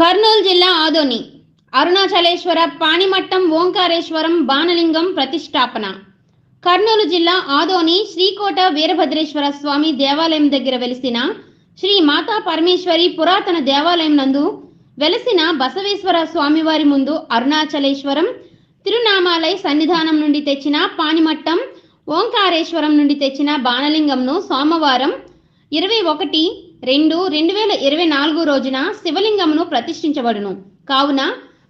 కర్నూలు జిల్లా ఆదోని. అరుణాచలేశ్వర పాణిమట్టం ఓంకారేశ్వరం బాణలింగం ప్రతిష్టాపన. కర్నూలు జిల్లా ఆదోని శ్రీకోట వీరభద్రేశ్వర స్వామి దేవాలయం దగ్గర వెలిసిన శ్రీ మాతా పరమేశ్వరి పురాతన దేవాలయం నందు వెలసిన బసవేశ్వర స్వామివారి ముందు అరుణాచలేశ్వరం తిరునామాలై సన్నిధానం నుండి తెచ్చిన పాణిమట్టం ఓంకారేశ్వరం నుండి తెచ్చిన బాణలింగంను సోమవారం ఇరవై ఒకటి రెండు రెండు వేల ఇరవై నాలుగు రోజున శివలింగమును ప్రతిష్ఠించబడును. కావున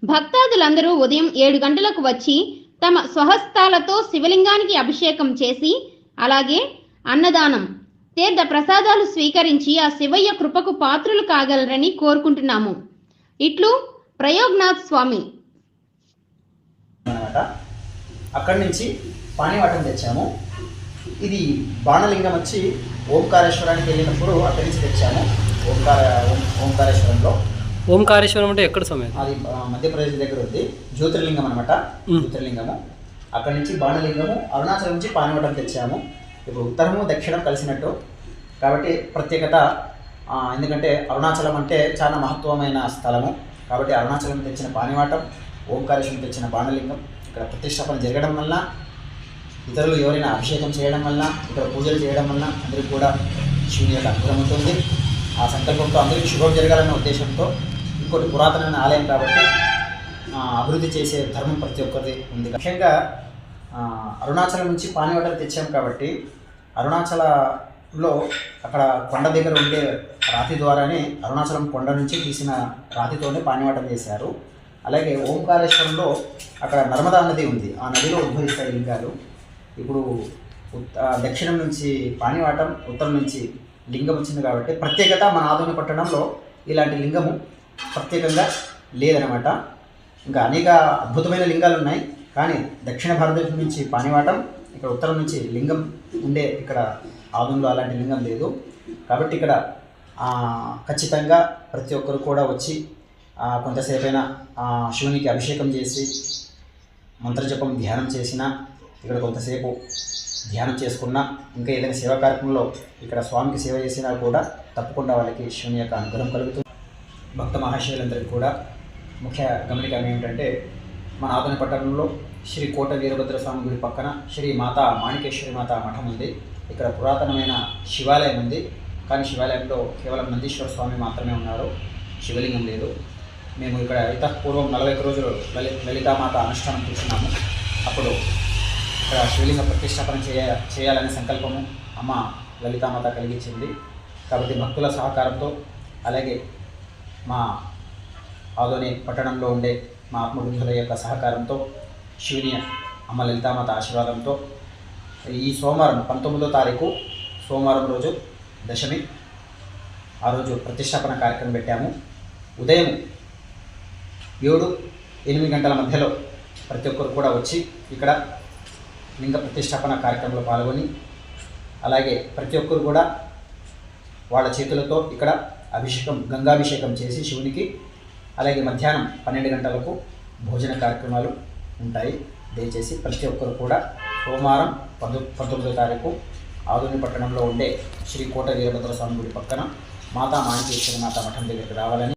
భక్తాదులందరూ ఉదయం ఏడు గంటలకు వచ్చి తమ స్వహస్తాలతో శివలింగానికి అభిషేకం చేసి అలాగే అన్నదానం తీర్థ ప్రసాదాలు స్వీకరించి ఆ శివయ్య కృపకు పాత్రులు కాగలరని కోరుకుంటున్నాము. ఇట్లు ప్రయోగ్నాథ్ స్వామి. అక్కడి నుంచి పానీవాటం తెచ్చాము. ఇది బాణలింగం వచ్చి ఓంకారేశ్వరానికి వెళ్ళినప్పుడు అక్కడి నుంచి తెచ్చాము. ఓంకార ఓంకారేశ్వరంలో. ఓంకారేశ్వరం అంటే ఎక్కడ సమయం అది? మధ్యప్రదేశ్ దగ్గర ఉంది. జ్యోతిర్లింగం అనమాట. జ్యోతిర్లింగము. అక్కడి నుంచి బాణలింగము అరుణాచలం నుంచి పానివటం తెచ్చాము. ఇప్పుడు ఉత్తరము దక్షిణం కలిసినట్టు. కాబట్టి ప్రత్యేకత ఎందుకంటే అరుణాచలం అంటే చాలా మహత్వమైన స్థలము. కాబట్టి అరుణాచలం తెచ్చిన పానివాటం ఓంకారేశ్వరం తెచ్చిన బాణలింగం. ఇక్కడ ప్రతిష్టాపన జరగడం వల్ల ఇతరులు ఎవరైనా అభిషేకం చేయడం వల్ల ఇక్కడ పూజలు చేయడం వల్ల అందరికీ కూడా శివుని యొక్క అనుగ్రహం ఉంటుంది ఆ సంకల్పంతో అందరికీ శుభం జరగాలన్న ఉద్దేశంతో ఇంకోటి పురాతనమైన ఆలయం కాబట్టి అభివృద్ధి చేసే ధర్మం ప్రతి ఒక్కరిది ఉంది. ముఖ్యంగా అరుణాచలం నుంచి పానివాటలు తెచ్చాం కాబట్టి అరుణాచలంలో అక్కడ కొండ దగ్గర ఉండే రాతి ద్వారానే అరుణాచలం కొండ నుంచి తీసిన రాతితోనే పానివాటం చేశారు. అలాగే ఓంకారేశ్వరంలో అక్కడ నర్మదా నది ఉంది. ఆ నదిలో ఉద్భవిస్తాయి లింగాలు. ఇప్పుడు దక్షిణం నుంచి పానివాటం ఉత్తరం నుంచి లింగం వచ్చింది కాబట్టి ప్రత్యేకత మన ఆధునిక పట్టణంలో ఇలాంటి లింగము ప్రత్యేకంగా లేదనమాట ఇంకా అనేక అద్భుతమైన లింగాలు ఉన్నాయి. కానీ దక్షిణ భారతదేశం నుంచి పానివాటం ఇక్కడ ఉత్తరం నుంచి లింగం ఉండే ఇక్కడ ఆదంలో అలాంటి లింగం లేదు. కాబట్టి ఇక్కడ ఖచ్చితంగా ప్రతి ఒక్కరు కూడా వచ్చి కొంతసేపైనా శివునికి అభిషేకం చేసి మంత్రజపం ధ్యానం చేసినా ఇక్కడ కొంతసేపు ధ్యానం చేసుకున్నా ఇంకా ఏదైనా సేవా కార్యక్రమంలో ఇక్కడ స్వామికి సేవ చేసినా కూడా తప్పకుండా వాళ్ళకి శివుని యొక్క అనుగ్రహం కలుగుతుంది. భక్త మహాశివులందరికీ కూడా ముఖ్య గమనికం ఏమిటంటే మన ఆదన పట్టణంలో శ్రీ కోట వీరభద్ర స్వామి గుడి పక్కన శ్రీ మాతా మాణికేశ్వరి మాత మఠం ఉంది. ఇక్కడ పురాతనమైన శివాలయం ఉంది. కానీ శివాలయంలో కేవలం నందీశ్వర స్వామి మాత్రమే ఉన్నారు. శివలింగం లేదు. మేము ఇక్కడ ఇత పూర్వం నలభై రోజులు లలి లలితామాత అనుష్ఠానం చూస్తున్నాము అప్పుడు ఇక్కడ శివలింగ ప్రతిష్టాపన చేయ చేయాలనే సంకల్పము అమ్మ లలితామాత కలిగించింది. కాబట్టి భక్తుల సహకారంతో అలాగే మా ఆదోని పట్టణంలో ఉండే మా ఆత్మబంధుల యొక్క సహకారంతో శివుని అమ్మ లలితామాత ఆశీర్వాదంతో ఈ సోమవారం పంతొమ్మిదో తారీఖు సోమవారం రోజు దశమి ఆ రోజు ప్రతిష్టాపన కార్యక్రమం పెట్టాము. ఉదయం ఏడు ఎనిమిది గంటల మధ్యలో ప్రతి ఒక్కరు కూడా వచ్చి ఇక్కడ లింగ ప్రతిష్టాపన కార్యక్రమంలో పాల్గొని అలాగే ప్రతి ఒక్కరు కూడా వాళ్ళ చేతులతో ఇక్కడ అభిషేకం గంగాభిషేకం చేసి శివునికి అలాగే మధ్యాహ్నం పన్నెండు గంటలకు భోజన కార్యక్రమాలు ఉంటాయి. దయచేసి ప్రతి ఒక్కరు కూడా సోమవారం పంతొ పంతొమ్మిదో తారీఖు ఆధుని పట్టణంలో ఉండే శ్రీ కోట వీరభద్ర స్వామి గుడి పక్కన మాతా మాణికేశ్వరి మాతా మఠం దగ్గరికి రావాలని